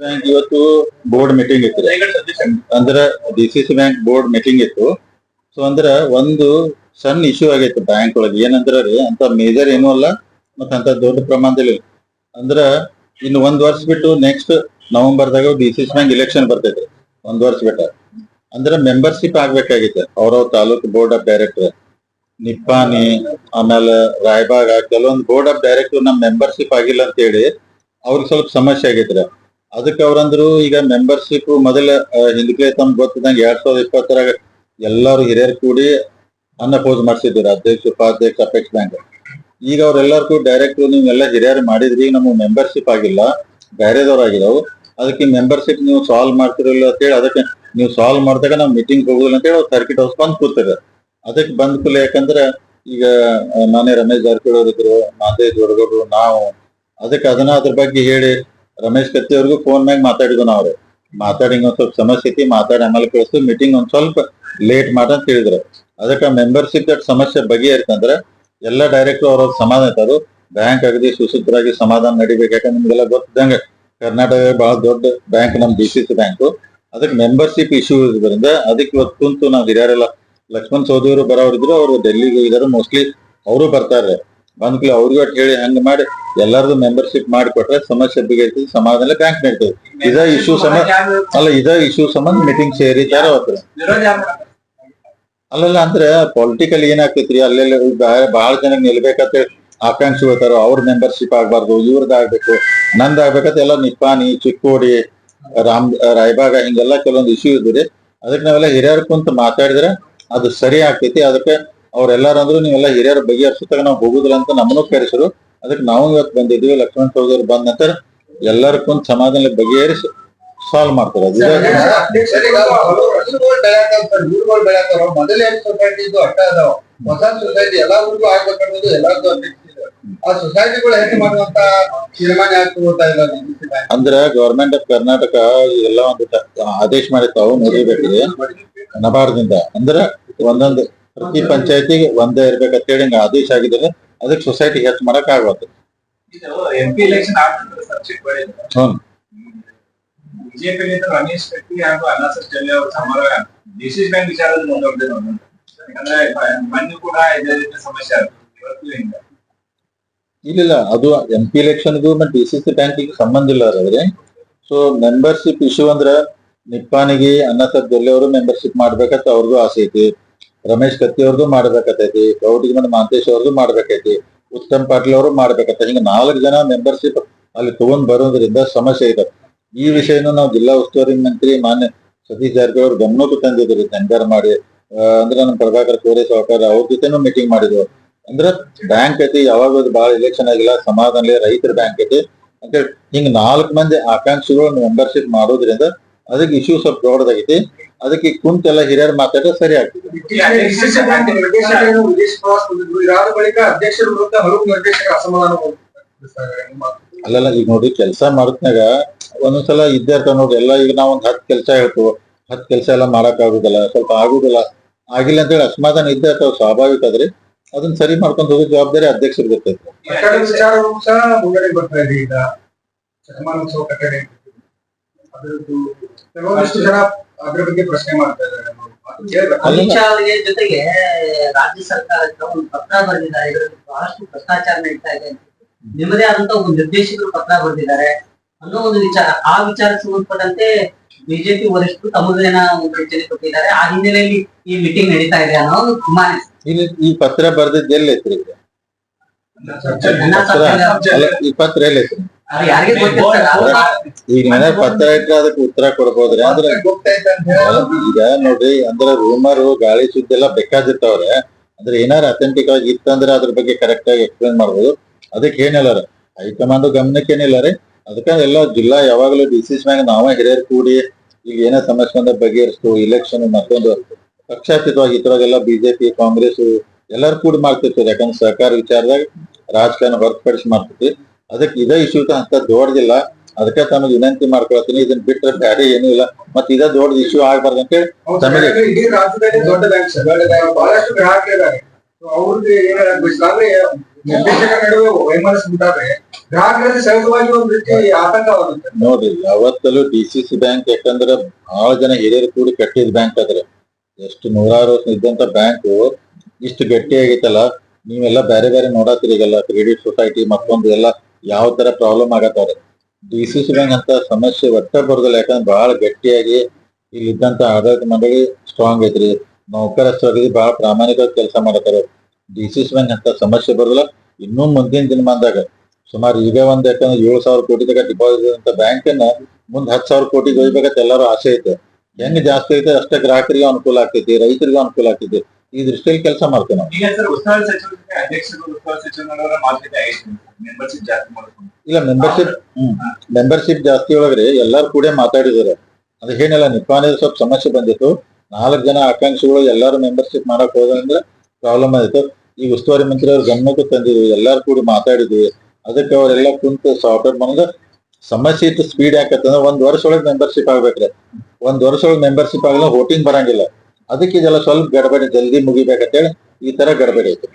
Bank ಇವತ್ತು board meeting ಇತ್ತು. ಅಂದ್ರ D C C bank board meeting ಇತ್ತು. ಸೊ ಅಂದ್ರ ಒಂದು ಸಣ್ಣ ಇಶ್ಯೂ ಆಗೈತೆ ಬ್ಯಾಂಕ್ ಒಳಗೆ. ಏನಂದ್ರ ರೀ, ಅಂತ ಮೇಜರ್ ಏನೂ ಅಲ್ಲ, ಮತ್ತ ಅಂತ ದೊಡ್ಡ ಪ್ರಮಾಣದಲ್ಲಿ. ಅಂದ್ರ ಇನ್ನು ಒಂದ್ ವರ್ಷ ಬಿಟ್ಟು next ನವೆಂಬರ್ದಾಗ D C C bank election ಬರ್ತೈತೆ. ಒಂದ್ ವರ್ಷ ಬಿಟ್ಟ. ಅಂದ್ರ ಮೆಂಬರ್ಶಿಪ್ ಆಗ್ಬೇಕಾಗಿತ್ತು. ಅವ್ರವ್ರ taluk board of director Nippani ಆಮೇಲೆ ರಾಯಬಾಗ ಕೆಲವೊಂದು ಬೋರ್ಡ್ ಆಫ್ ಡೈರೆಕ್ಟರ್ ನಮ್ ಮೆಂಬರ್ಶಿಪ್ ಆಗಿಲ್ಲ ಅಂತ ಹೇಳಿ ಅವ್ರಿಗೆ ಸ್ವಲ್ಪ ಸಮಸ್ಯೆ ಆಗೈತ್ರಿ ಅದಕ್ಕೆ ಅವ್ರಂದ್ರು, ಈಗ ಮೆಂಬರ್ಶಿಪ್ ಮೊದಲ ಹಿಂದಕ್ಕೆ ತಮ್ಗೆ ಗೊತ್ತಿದ್ದಂಗೆ ಎರಡ್ ಸಾವಿರದ ಇಪ್ಪತ್ತರಾಗ ಎಲ್ಲಾರು ಹಿರಿಯರು ಕೂಡಿ ಅನ್ಅಪೋಸ್ ಮಾಡಿಸಿದ್ರು, ಅಧ್ಯಕ್ಷ, ಉಪಾಧ್ಯಕ್ಷ, ಅಪೇಕ್ಷ ಬ್ಯಾಂಕ್. ಈಗ ಅವ್ರೆಲ್ಲರಿಗೂ ಡೈರೆಕ್ಟ್ ನೀವೆಲ್ಲ ಹಿರಿಯರು ಮಾಡಿದ್ರಿ ನಮಗೆ ಮೆಂಬರ್ಶಿಪ್ ಆಗಿಲ್ಲ ಆಗಿದಾವು. ಅದಕ್ಕೆ ಮೆಂಬರ್ಶಿಪ್ ನೀವು ಸಾಲ್ವ್ ಮಾಡ್ತಿರಲಿಲ್ಲ ಅಂತ ಹೇಳಿ, ಅದಕ್ಕೆ ನೀವು ಸಾಲ್ವ್ ಮಾಡಿದಾಗ ನಾವು ಮೀಟಿಂಗ್ ಹೋಗುದಿಲ್ಲ ಅಂತ ಹೇಳಿ ಸರ್ಕಿಟ್ ಹೌಸ್ ಬಂದ್ ಕೂತಾರೆ ಅದಕ್ಕೆ ಬಂದ್ ಕೂಡಲೇ ಯಾಕಂದ್ರೆ ಈಗ ನಾನೇ ರಮೇಶ್ ಜಾರಕಿಹೊಳಿ ಇದ್ರು ಮಾದೇಶ್ ದೊಡ್ಡಗೌಡರು ನಾವು. ಅದಕ್ಕೆ ಅದನ್ನ ಅದ್ರ ಬಗ್ಗೆ ಹೇಳಿ ರಮೇಶ್ ಕತ್ತಿ ಅವ್ರಿಗೂ ಫೋನ್ ಮ್ಯಾಗ ಮಾತಾಡಿದ್ವು ಅವ್ರು. ಮಾತಾಡಿ ಒಂದ್ ಸ್ವಲ್ಪ ಸಮಸ್ಯೆ ಐತಿ, ಮಾತಾಡಿ ಆಮೇಲೆ ಕಳಿಸ್ತು ಮೀಟಿಂಗ್ ಒಂದ್ ಸ್ವಲ್ಪ ಲೇಟ್ ಮಾಡ ಅಂತ ಹೇಳಿದ್ರು. ಅದಕ್ಕೆ ಮೆಂಬರ್ಶಿಪ್ ದಟ್ ಸಮಸ್ಯೆ ಬಗೆಹರಿತಂದ್ರೆ ಎಲ್ಲ ಡೈರೆಕ್ಟ್ ಅವ್ರ ಸಮಾಧಾನ ಇರ್ತಾರು ಬ್ಯಾಂಕ್ ಅಗದಿ ಸುಸೂತ್ರವಾಗಿ ಸಮಾಧಾನ ನಡಿಬೇಕು. ಯಾಕಂದ್ರೆ ನಿಮ್ಗೆಲ್ಲ ಗೊತ್ತಿದ್ದಂಗೆ ಕರ್ನಾಟಕ ಬಹಳ ದೊಡ್ಡ ಬ್ಯಾಂಕ್ ನಮ್ ಡಿ ಸಿ ಸಿ ಬ್ಯಾಂಕ್ ಅದಕ್ಕೆ ಮೆಂಬರ್ಶಿಪ್ ಇಶ್ಯೂ ಇರೋದ್ರಿಂದ ಅದಕ್ಕೆ ಇವತ್ತು ಕುಂತು ನಾವು ಹಿರಿಯರೆಲ್ಲ ಲಕ್ಷ್ಮಣ್ ಅವರು ಬರೋರಿದ್ರು ಅವರು ಡೆಲ್ಲಿಗೆ ಹೋಗಿದಾರೆ. ಮೋಸ್ಟ್ಲಿ ಅವರು ಬರ್ತಾರೆ ಬಂದ್ಕಲಿ ಅವ್ರಿಗೂ ಹೇಳಿ ಹಂಗ ಮಾಡಿ ಎಲ್ಲಾರ್ದು ಮೆಂಬರ್ಶಿಪ್ ಮಾಡಿಕೊಟ್ರೆ ಸಮಸ್ಯೆ ಬಿಗೈತಿ, ಸಮಾಧಾನ ಬ್ಯಾಂಕ್ ನಡೀತದೆ. ಇದ ಇಶ್ಯೂ ಸಂಬಂಧ ಅಲ್ಲ, ಇದ ಇಶ್ಯೂ ಸಂಬಂಧ ಮೀಟಿಂಗ್ ಸೇರಿ ತರ ಅಲ್ಲಲ್ಲ, ಅಂದ್ರೆ ಪೊಲಿಟಿಕಲ್ ಏನಾಗ್ತೈತ್ರಿ? ಅಲ್ಲೆಲ್ಲ ಬಹಳ ಜನ ನಿಲ್ಬೇಕಂತ ಆಕಾಂಕ್ಷಿ ಹೋಗ್ತಾರ, ಅವ್ರ ಮೆಂಬರ್ಶಿಪ್ ಆಗ್ಬಾರ್ದು ಇವ್ರದ್ದು ಆಗ್ಬೇಕು ಆಗ್ಬೇಕಂತ ಎಲ್ಲ ನಿಪ್ಪಾನಿ ಚಿಕ್ಕೋಡಿ, ರಾಮ್ ರಾಯಬಾಗ ಹಿಂಗೆಲ್ಲ ಕೆಲವೊಂದು ಇಶ್ಯೂ ಇದ್ರಿ ಅದಕ್ಕೆ ನಾವೆಲ್ಲ ಹಿರಿಯರ್ ಕುಂತ ಮಾತಾಡಿದ್ರೆ ಅದು ಸರಿ ಆಗ್ತೈತಿ. ಅದಕ್ಕೆ ಅವ್ರೆಲ್ಲಾರು ಅಂದ್ರು ನೀವೆಲ್ಲ ಹಿರಿಯರ ಬಗೆಹರಿಸುತ್ತಾಗ ನಾವು ಹೋಗುದಿಲ್ಲ ಅಂತ ನಮ್ಮನ್ನು ಕರೆಸರು ಅದಕ್ಕೆ ನಾವು ಇವತ್ತು ಬಂದಿದ್ವಿ ಲಕ್ಷ್ಮಣ್ ಚೌಧರಿ ಬಂದ ನಂತರ ಎಲ್ಲರೂ ಕುಂತ ಸಮಾಧಾನ ಬಗೆಹರಿಸಿ ಸಾಲ್ವ್ ಮಾಡ್ತಾರ. ಹೊಸ ಸೊಸೈಟಿ ಎಲ್ಲಾ ಊರಿಗೂ ಆಗ್ಬೇಕನ್ನೋದು ಎಲ್ಲಾರ್ದು ಆ ಸೊಸೈಟಿಗಳು ಹೆಂಗ್ ಮಾಡುವಂತ ತೀರ್ಮಾನ ತಗೋತಾ ಇಲ್ಲ? ಅಂದ್ರ ಗವರ್ಮೆಂಟ್ ಆಫ್ ಕರ್ನಾಟಕ ಎಲ್ಲ ಒಂದು ಆದೇಶ ಮಾಡಿರ್ತಾವ ನೋಡಿಬೇಕ್ರಿ ನಬಾರ್ದಿಂದ ಅಂದ್ರ ಒಂದೊಂದು ಪ್ರತಿ ಪಂಚಾಯತಿ ಒಂದೇ ಇರ್ಬೇಕಂತೇಳಿ ಹಿಂಗ ಆದೇಶ ಆಗಿದ್ರೆ ಅದಕ್ಕೆ ಸೊಸೈಟಿ ಹೆಚ್ಚು ಮಾಡಕ್ ಆಗುತ್ತೆ ಇದು M P election hmm BJP Ramesh Katti ಹಾಗೂ ಅನಾಸರ್ ಜಲ್ಲೆ ಅವರ ಸಮರ ಡಿಸಿಸ್ ಬ್ಯಾಂಕ್ ವಿಚಾರದಲ್ಲಿ ನಾವು. ಯಾಕಂದ್ರೆ ಮೊನ್ನೆ ಕೂಡ ಇದೇ ರೀತಿ ಸಮಸ್ಯೆ ಆಯ್ತು ಇವತ್ತು ಹಿಂಗ. ಇಲ್ಲಿಲ್ಲ ಅದು ಎಂ ಪಿ ಎಲೆಕ್ಷನ್ಗೂ ಮತ್ತೆ ಡಿ ಸಿ ಸಿ ಬ್ಯಾಂಕಿಗೆ ಸಂಬಂಧ ಇಲ್ಲ ಅದ್ರೆ ಸೊ ಮೆಂಬರ್ಶಿಪ್ ಇಶ್ಯೂ ಅಂದ್ರ ನಿಪ್ಪಾನಿಗೆ ಜೊಲ್ಲೆ ಅವರು ಮೆಂಬರ್ಶಿಪ್ ಮಾಡ್ಬೇಕಂತ ಅವ್ರಿಗೂ ಆಸೆ ಐತಿ. ರಮೇಶ್ ಕತ್ತಿ ಅವ್ರದ್ದು ಮಾಡ್ಬೇಕತ್ತೈತಿ ಗೌಡಿಗೆ ಮತ್ತೆ ಮಾಂತೇಶ್ ಅವ್ರದ್ದು ಮಾಡ್ಬೇಕೈತಿ ಉತ್ತಮ್ ಪಾಟೀಲ್ ಅವರು ಮಾಡ್ಬೇಕತ್ತ. ಹಿಂಗ ನಾಲ್ಕು ಜನ ಮೆಂಬರ್ಶಿಪ್ ಅಲ್ಲಿ ತಗೊಂಡ್ ಬರೋದ್ರಿಂದ ಸಮಸ್ಯೆ ಇದೆ. ಈ ವಿಷಯನ ನಾವು ಜಿಲ್ಲಾ ಉಸ್ತುವಾರಿ ಮಂತ್ರಿ ಮಾನ್ಯ ಸತೀಶ್ ಜಾರಕಿಹೊಳಿ ಅವ್ರ ಗಮನಕ್ಕೂ ತಂದಿದ್ರಿ ಟೆಂಡರ್ ಮಾಡಿ. ಅಂದ್ರೆ ನಮ್ಮ ಪ್ರಭಾಕರ್ ಕೋರೆ ಸಹಕಾರ ಅವ್ರ ಜೊತೆನೂ ಮೀಟಿಂಗ್ ಮಾಡಿದ್ರು ಅಂದ್ರ ಬ್ಯಾಂಕ್ ಐತಿ, ಯಾವಾಗ ಬಹಳ ಇಲೆಕ್ಷನ್ ಆಗಿಲ್ಲ ಸಮಾಧಾನ ರೈತರ ಬ್ಯಾಂಕ್ ಐತಿ. ಅಂತೇಳಿ ಹಿಂಗ್ ನಾಲ್ಕು ಮಂದಿ ಆಕಾಂಕ್ಷಿಗಳು ಮೆಂಬರ್ಶಿಪ್ ಮಾಡೋದ್ರಿಂದ ಅದಕ್ಕೆ ಇಶ್ಯೂ ಸ್ವಲ್ಪ ದೊಡ್ಡದಾಗೈತಿ. ಅದಕ್ಕೆ ಕುಂತೆಲ್ಲ ಹಿರಿಯರು ಮಾತಾಡೋ ಸರಿ ಆಗ್ತದೆ. ಅಲ್ಲಲ್ಲ ಈಗ ನೋಡಿ ಕೆಲಸ ಮಾಡತ್ನಾಗ ಒಂದೊಂದ್ಸಲ ಇದ್ದೇ ಇರ್ತಾವ ನೋಡ್ರಿ ಎಲ್ಲ ಈಗ ನಾವ್ ಒಂದ್ ಹತ್ತು ಕೆಲಸ ಹೇಳ್ತೀವಿ. ಹತ್ತು ಕೆಲಸ ಎಲ್ಲ ಮಾಡಕ್ ಆಗುದಿಲ್ಲ ಸ್ವಲ್ಪ ಆಗುದಿಲ್ಲ. ಆಗಿಲ್ಲ ಅಂತೇಳಿ ಅಸಮಾಧಾನ ಇದ್ದೇ ಇರ್ತಾವ ಸ್ವಾಭಾವಿಕ ಆದ್ರೆ ಅದನ್ನ ಸರಿ ಮಾಡ್ಕೊಂಡ್ ಹೋಗೋ ಜವಾಬ್ದಾರಿ ಅಧ್ಯಕ್ಷರಿಗೆ ಗೊತ್ತೈತಿ. ಅದರದ್ದು ಕೆಲವೊಂದಿಷ್ಟು ಜನ ಅದ್ರ ಬಗ್ಗೆ ಪ್ರಶ್ನೆ ಮಾಡ್ತಾ ಇದ್ದಾರೆ. ಅದು ಕೇಳ್ಬೇಕು. ಅಮಿತ್ ಶಾ ಅವರಿಗೆ ಜೊತೆಗೆ ರಾಜ್ಯ ಸರ್ಕಾರಕ್ಕೆ ಒಂದು ಪತ್ರ ಬರೆದಿದ್ದಾರೆ. ಇದರಲ್ಲಿ ಬಹಳಷ್ಟು ಭ್ರಷ್ಟಾಚಾರ ನಡೀತಾ ಇದೆ. ನಿಮ್ಮದೇ ಆದಂತ ಒಂದು ನಿರ್ದೇಶಕರು ಪತ್ರ ಬರೆದಿದ್ದಾರೆ. ಅನ್ನೋ ಒಂದು ವಿಚಾರ. ಆ ವಿಚಾರ ಸಂಬಂಧಪಟ್ಟಂತೆ ಬಿಜೆಪಿ ವರಿಷ್ಠರು ತಮ್ಮದೇನ ಒಂದು ಕೊಟ್ಟಿದ್ದಾರೆ. ಆ ಹಿನ್ನೆಲೆಯಲ್ಲಿ ಈ ಮೀಟಿಂಗ್ ನಡೀತಾ ಇದೆ ಅನ್ನೋ ಒಂದು ಗುಮಾನ ಈ ಪತ್ರ ಬರೆದಿದ್ದೆಲ್ಲ ಎಲ್ಲಿ ಐತ್ರಿ ಈಗ? ನನ್ನ ಪತ್ರ ಸರ್ಕಾರ- ಅಲ್ಲ, ಈ ಪತ್ರ ಎಲ್ಲಿ ಈಗ ಮನೆ ಪತ್ರ ಇಟ್ರೆ ಅದಕ್ಕೆ ಉತ್ತರ ಕೊಡ್ಬೋದ್ರಿ ಅಂದ್ರೆ ಈಗ ನೋಡ್ರಿ ಅಂದ್ರೆ ರೂಮರ್ ಗಾಳಿ ಸುದ್ದಿ ಎಲ್ಲ ಬೇಕಾದಿರ್ತಾವ್ರೆ ಅಂದ್ರೆ ಏನಾರ ಅಥೆಂಟಿಕ್ ಆಗಿ ಇತ್ತಂದ್ರೆ ಅದ್ರ ಬಗ್ಗೆ ಕರೆಕ್ಟ್ ಆಗಿ ಎಕ್ಸ್ಪ್ಲೇನ್ ಮಾಡ್ಬೋದು. ಅದಕ್ಕೆ ಏನಿಲ್ಲ ರೀ. ಹೈಕಮಾಂಡ್ ಗಮನಕ್ಕೆ ಏನಿಲ್ಲ ರೀ. ಅದಕ್ಕೆ ಎಲ್ಲ ಜಿಲ್ಲಾ ಯಾವಾಗಲೂ ಡಿಸಿಸ್ ಮ್ಯಾಗ ನಾವೇ ಹಿರಿಯರ್ ಕೂಡಿ ಈಗ ಏನೇ ಸಮಸ್ಯೆ ಅಂದ್ರೆ ಬಗೆಹರಿಸ್ತು ಇಲೆಕ್ಷನ್ ಮತ್ತೊಂದು ಪಕ್ಷಾತೀತವಾಗಿ ಇತರಾಗೆಲ್ಲ ಬಿಜೆಪಿ ಕಾಂಗ್ರೆಸ್ ಎಲ್ಲರೂ ಕೂಡಿ ಮಾಡ್ತಿರ್ತಾರೆ ಯಾಕಂದ್ರೆ ಸರ್ಕಾರ ವಿಚಾರದಾಗ ರಾಜಕಾರಣ ಹೊರತುಪಡಿಸಿ ಮಾಡ್ತಿರ್ತೀವಿ. ಅದಕ್ಕೆ ಇದೇ ಇಶ್ಯೂ ಅಂತ ದೊಡ್ಡದಿಲ್ಲ. ಅದಕ್ಕೆ ತಮಗೆ ವಿನಂತಿ ಮಾಡ್ಕೊಳ್ತೀನಿ. ಇದನ್ನ ಬಿಟ್ಟರೆ ಬೇರೆ ಏನೂ ಇಲ್ಲ. ಮತ್ತೆ ಇದೇ ದೊಡ್ಡ ಇಶ್ಯೂ ಆಗ್ಬಾರ್ದು ಅಂತ ಹೇಳಿ. ಸರ್, ಇಡೀ ದೊಡ್ಡ ಬ್ಯಾಂಕ್ ಸರ್ ಬಹಳಷ್ಟು ಗ್ರಾಹಕರಿದ್ದಾರೆ ಸೊ ಅವ್ರಿಗೆ ಏನಾಗಬೇಕು ಅಂದ್ರೆ ನಿರ್ದೇಶಕರ ನಡುವೆ ವೈಮನಸ್ಸು ಉಂಟಾದ್ರೆ ಗ್ರಾಹಕರಲ್ಲಿ ಸಹಜವಾಗಿ ಒಂದ್ ರೀತಿ ಆತಂಕವಾಗುತ್ತೆ ನೋಡ್ರಿ ಯಾವತ್ತಲೂ ಡಿ ಸಿ ಸಿ ಬ್ಯಾಂಕ್ ಯಾಕಂದ್ರೆ ಬಹಳ ಜನ ಹಿರಿಯರು ಕೂಡಿ ಕಟ್ಟಿದ ಬ್ಯಾಂಕ್ ಆದ್ರೆ. ಎಷ್ಟು ನೂರಾರು ವರ್ಷ ಇದ್ದಂತ ಬ್ಯಾಂಕ್ ಇಷ್ಟು ಗಟ್ಟಿ ಆಗೈತಲ್ಲ ನೀವೆಲ್ಲ ಬೇರೆ ಬೇರೆ ನೋಡತ್ತೀರಿ ಈಗೆಲ್ಲ ಕ್ರೆಡಿಟ್ ಸೊಸೈಟಿ ಮತ್ತೊಂದು ಎಲ್ಲ. ಯಾವ ತರ ಪ್ರಾಬ್ಲಮ್ ಆಗತ್ತವ್ರೆ ಡಿ ಸಿ ಸಿ ಬ್ಯಾಂಕ್ ಅಂತ ಸಮಸ್ಯೆ ಒಟ್ಟ ಬರೋದಿಲ್ಲ, ಯಾಕಂದ್ರೆ ಬಹಳ ಗಟ್ಟಿಯಾಗಿ ಇಲ್ಲಿ ಇದ್ದಂತ ಆಡಳಿತ ಮಂಡಳಿ ಸ್ಟ್ರಾಂಗ್ ಐತ್ರಿ. ನೌಕರಸ್ಥರಿಗೆ ಬಹಳ ಪ್ರಾಮಾಣಿಕವಾಗಿ ಕೆಲಸ ಮಾಡತ್ತಾರ ಡಿ ಸಿ ಸಿ ಬ್ಯಾಂಕ್ ಅಂತ ಸಮಸ್ಯೆ ಬರೋದಿಲ್ಲ, ಇನ್ನೂ ಮುಂದಿನ ದಿನಮಾನದಾಗ. ಸುಮಾರು ಈಗ ಒಂದ್ ಯಾಕಂದ್ರೆ ಏಳು ಸಾವಿರ ಕೋಟಿ ತಗ ಡಿಪಾಸಿಟ್ ಅಂತ ಬ್ಯಾಂಕ್ ಅನ್ನ ಮುಂದ್ ಹತ್ತು ಸಾವಿರ ಕೋಟಿಗೆ ಒಯ್ಬೇಕಂತ ಎಲ್ಲರೂ ಆಸೆ ಐತೆ. ಹೆಂಗ್ ಜಾಸ್ತಿ ಐತೆ ಅಷ್ಟೇ ಗ್ರಾಹಕರಿಗೆ ಅನುಕೂಲ ಆಗ್ತೈತಿ, ರೈತರಿಗೂ ಅನುಕೂಲ ಆಗ್ತೈತಿ. ಈ ದೃಷ್ಟಿಯಲ್ಲಿ ಕೆಲಸ ಮಾಡ್ತೇವೆ ನಾವು ಇಲ್ಲ ಮೆಂಬರ್ಶಿಪ್ ಹ್ಮ್. ಮೆಂಬರ್ಶಿಪ್ ಜಾಸ್ತಿ ಒಳಗ್ರಿ ಎಲ್ಲಾರು ಕೂಡ ಮಾತಾಡಿದಾರೆ ಏನಿಲ್ಲ ನಿಪ್ಪಾಣಿ ಸ್ವಲ್ಪ ಸಮಸ್ಯೆ ಬಂದಿತ್ತು. ನಾಲ್ಕು ಜನ ಆಕಾಂಕ್ಷಿಗಳು ಎಲ್ಲಾರು ಮೆಂಬರ್ಶಿಪ್ ಮಾಡಕ್ ಹೋದ್ರಿಂದ ಪ್ರಾಬ್ಲಮ್ ಆಯ್ತು. ಈ ಉಸ್ತುವಾರಿ ಮಂತ್ರಿ ಅವ್ರ ಗಮನಕ್ಕೆ ತಂದಿದ್ವಿ ಎಲ್ಲಾರು ಕೂಡ ಮಾತಾಡಿದ್ವಿ. ಅದಕ್ಕೆ ಅವರೆಲ್ಲ ಕುಂತು ಸಾಫ್ಟ್ವೇರ್ ಬಂದ ಸಮಸ್ಯೆ ಇತ್ತು ಸ್ಪೀಡ್ ಯಾಕಂತಂದ್ರೆ ಒಂದ್ ವರ್ಷ ಒಳಗೆ ಮೆಂಬರ್ಶಿಪ್ ಆಗ್ಬೇಕ್ರಿ. ಒಂದ್ ವರ್ಷ ಒಳಗೆ ಮೆಂಬರ್ಶಿಪ್ ಆಗಲ್ಲ ವೋಟಿಂಗ್ ಬರಂಗಿಲ್ಲ. ಅದಕ್ಕೆ ಇದೆಲ್ಲ ಸ್ವಲ್ಪ ಗಡಬಡಿ ಜಲ್ದಿ ಮುಗಿಬೇಕಂತೇಳಿ ಈ ತರ ಗಡಬಡಿ ಐತಿ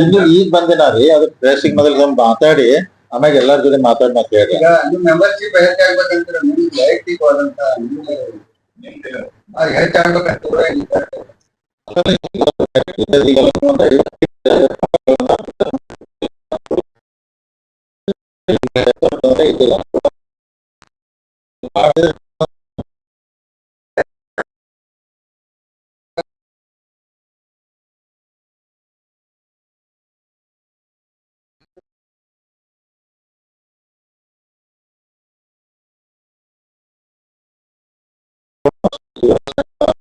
ಇನ್ನು ಈಗ ಬಂದಿನ ರೀ ಅದು ಪ್ರೆಸಿಗೆ ಮೊದಲು ಸ್ವಲ್ಪ ಮಾತಾಡಿ ಆಮ್ಯಾಗ ಎಲ್ಲಾರ ಜೊತೆ ಮಾತಾಡಿ ಮತ್ತೆ ಹೇಳಿ. ಈಗ